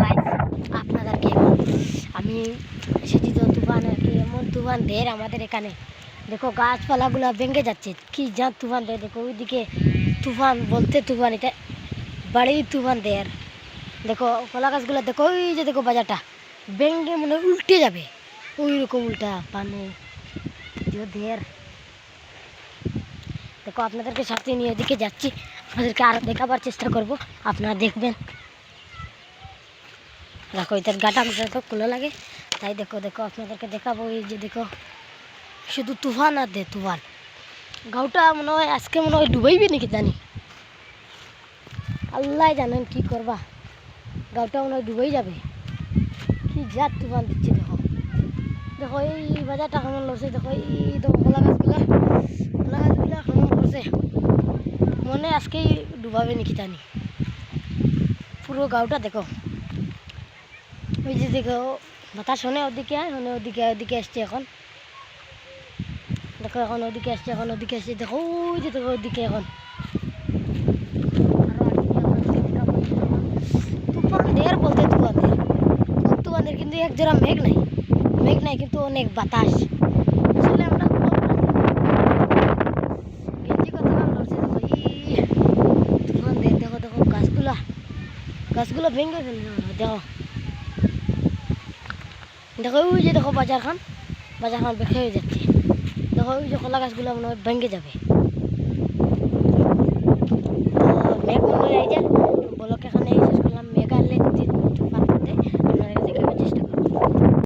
Guys আপনাদেরকে আমি এসেছি তো তুফান আর কি এমন তুফান? ঢের আমাদের এখানে। দেখো, গাছপালাগুলো ভেঙে যাচ্ছে। কি যা তুফান ঢের দেখো, ওইদিকে তুফান বলতে তুফান, এটা বাড়ি তুফান ঢের দেখো, কলা গাছগুলো, দেখো, ওই যে দেখো বাজারটা, ভেঙে মনে উল্টে যাবে। ওই রকম উল্টা পানি। ঢের। দেখো, আপনাদেরকে সাথে নিয়ে ওদিকে যাচ্ছি। আপনাদেরকে আরও দেখাবার চেষ্টা করব। আপনারা দেখবেন। দেখো এটার গাটা তো খুলে লাগে। তাই দেখো দেখো, আপনাদেরকে দেখাবো এই যে দেখো, শুধু তুফান আর দে তুফান। গাউটা মনে হয় আজকে মনে হয় ডুবাইবে নাকি জানি। আল্লাহ জানেন কি করবা। গাউটা মনে হয় ডুবাই যাবে। কি যা তুফান দিচ্ছে দেখো। দেখো, এই বাজারটা কেমন লড়ছে, দেখো, এই দেখো কলা গাছগুলা। কলা গাছগুলা কেমন করছে মনে আজকেই ডুবাবে নাকি জানি। পুরো গাউটা দেখো। ওই যে দেখো, বাতাস শোনে ওদিকে শোনে ওদিকে ওদিকে আসছে এখন। দেখো এখন ওদিকে আসছে, এখন ওদিকে আসছে। দেখো, ওই যে দেখো ওদিকে এখন। তুফানদের বলতে তুফানদের খুব তুফানদের কিন্তু এক জোড়া মেঘ নাই। মেঘ নাই, কিন্তু অনেক বাতাস। আসলে দেখো দেখো, গাছগুলা। গাছগুলো ভেঙে ফেলছে। দেখো দেখো, ওই যে দেখো বাজারখান বাজারখান বেঁকে হয়ে যাচ্ছে। দেখো, ওই যে কলা গাছগুলো মনে হয় ভেঙে যাবে।